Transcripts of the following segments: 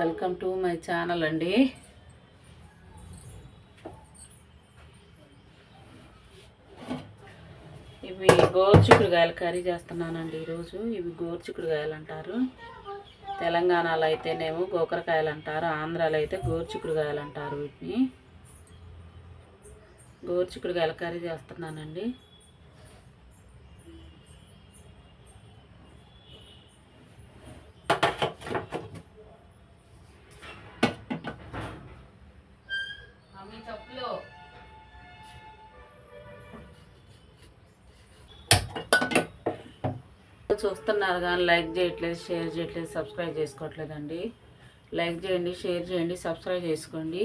Welcome to my channel అండి. ఇవి గోరుచిక్కుడుగాయల curry చేస్తున్నానండి ఈరోజు. ఇవి గోరుచిక్కుడుగాయలు అంటారు. తెలంగాణలో అయితేనేమో గోకరకాయలు అంటారు. ఆంధ్రాలో అయితే గోరుచిక్కుడుగాయలు అంటారు వీటిని. గోరుచిక్కుడుగాయల కర్రీ చేస్తున్నానండి. చూస్తున్నారు కానీ లైక్ చేయట్లేదు షేర్ చేయట్లేదు సబ్స్క్రైబ్ చేసుకోవట్లేదండి. లైక్ చేయండి షేర్ చేయండి సబ్స్క్రైబ్ చేసుకోండి.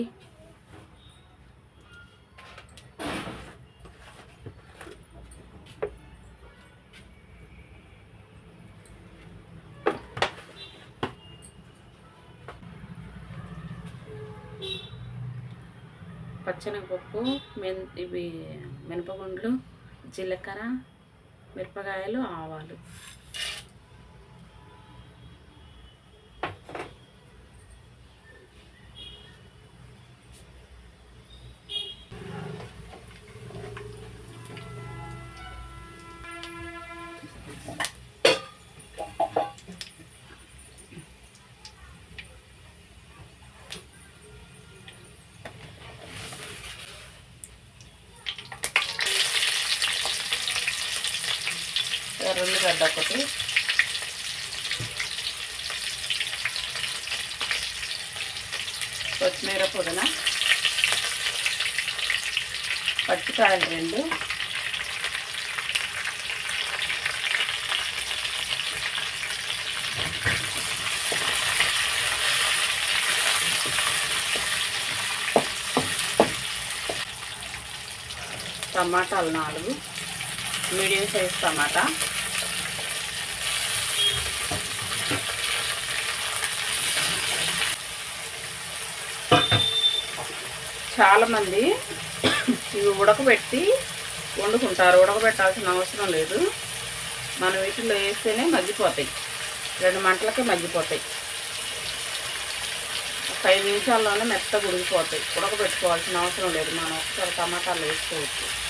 పచ్చనగపప్పు మెన్ ఇవి మినపగుండ్లు జీలకర్ర మిరపకాయలు ఆవాలు. ఎర్రుల్లిగడ్డ ఒకటి. కొత్తిమీర పొడిన పచ్చికాయలు రెండు. టమాటాలు నాలుగు. మీడియం సైజ్ టమాటా. చాలామంది ఇవి ఉడకబెట్టి వండుకుంటారు. ఉడకబెట్టాల్సిన అవసరం లేదు. మనం వీటిలో వేస్తేనే మగ్గిపోతాయి. రెండు మంటలకే మగ్గిపోతాయి. ఒక ఐదు నిమిషాల్లోనే మెత్తగా ఉడికిపోతాయి. ఉడకబెట్టుకోవాల్సిన అవసరం లేదు. మనం ఒకసారి టమాటాలు వేసుకోవచ్చు.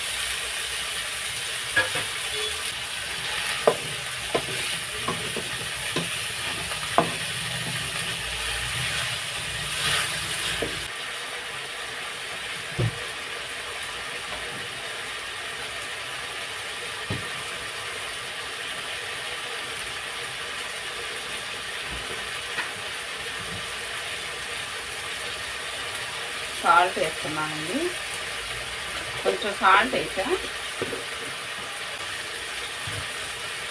సాల్ట్ వేస్తున్నానండి. కొంచెం సాల్ట్ వేసా.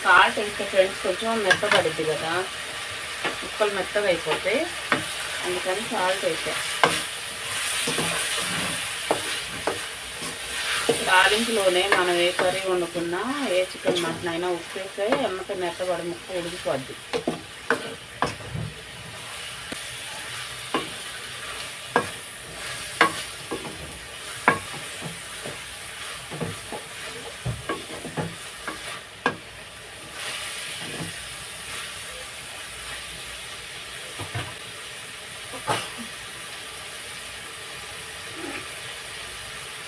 సాల్ట్ వేస్తే ఫ్రెండ్స్ కొంచెం మెత్తపడిద్ది కదా. ముక్కలు మెత్తగా అయిపోతాయి అందుకని సాల్ట్ వేసా. తాలింపులోనే మనం ఏ కర్రీ వండుకున్నా ఏ చికెన్ మటన్ అయినా ఉప్పు వేస్తే ఎమ్మట మెత్తబడి ముక్క ఉడికిపోద్ది.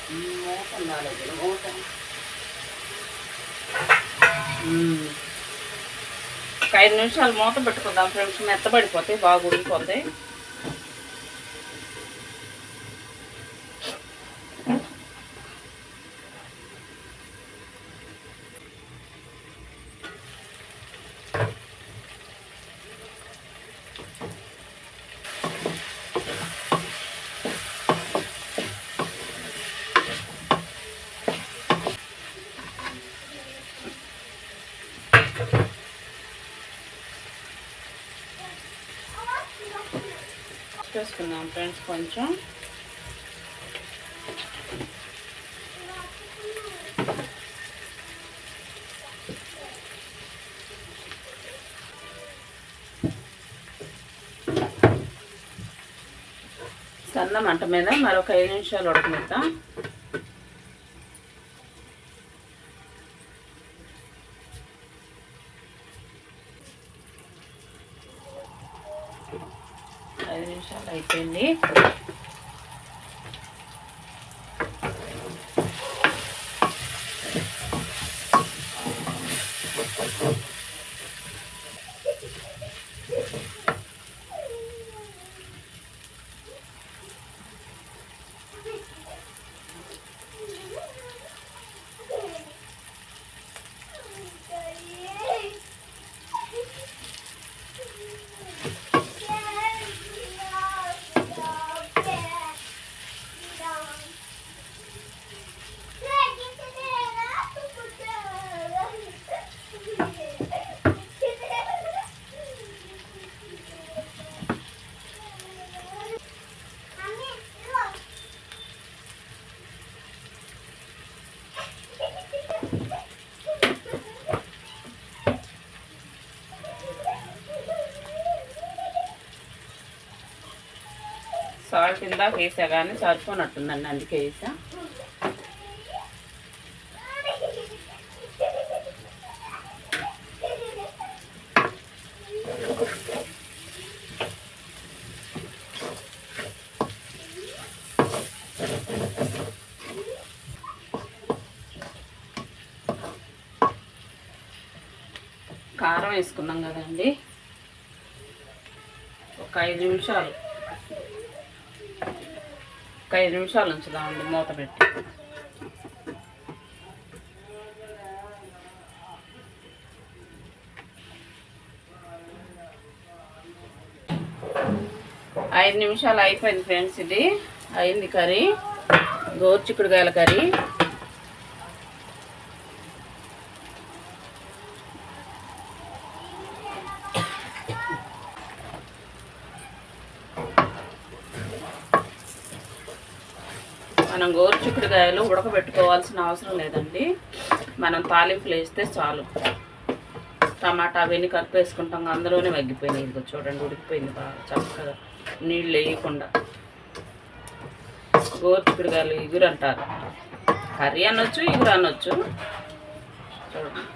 మూత ఉండాలి మూత. ఒక ఐదు నిమిషాలు మూత పెట్టుకుందాం ఫ్రెండ్స్ మెత్తబడిపోతాయి బాగా ఉడికిపోతాయి చేసుకుందాం ఫ్రెండ్స్ కొంచెం. సన్న మంట మీద మరొక ఐదు నిమిషాలు ఉడకనిద్దాం ఐదు ఐదు నిమిషాలు అయిపోయింది సాల్ట్ ఇందాక వేసా కానీ సరిపోనట్టుందండి అందుకే వేసా. కారం వేసుకున్నాం కదండి. ఒక ఐదు నిమిషాలు. ఒక ఐదు నిమిషాలు ఉంచుదామండి మూత పెట్టి. ఐదు నిమిషాలు అయిపోయింది ఫ్రెండ్స్ ఇది. అయింది కర్రీ. గోరుచిక్కుడుకాయల కర్రీ. మనం గోరు చిక్కుడుకాయలు ఉడకబెట్టుకోవాల్సిన అవసరం లేదండి. మనం తాలింపులు వేస్తే చాలు. టమాటా అవన్నీ కలిపేసుకుంటాం అందులోనే మగ్గిపోయినాయి. ఇదిగో చూడండి ఉడికిపోయింది బాగా. చక్కగా నీళ్ళు వేయకుండా. గోరుచిక్కుడుకాయలు ఇగురు అంటారు. కర్రీ అనొచ్చు ఇగురు అనొచ్చు. చూడండి.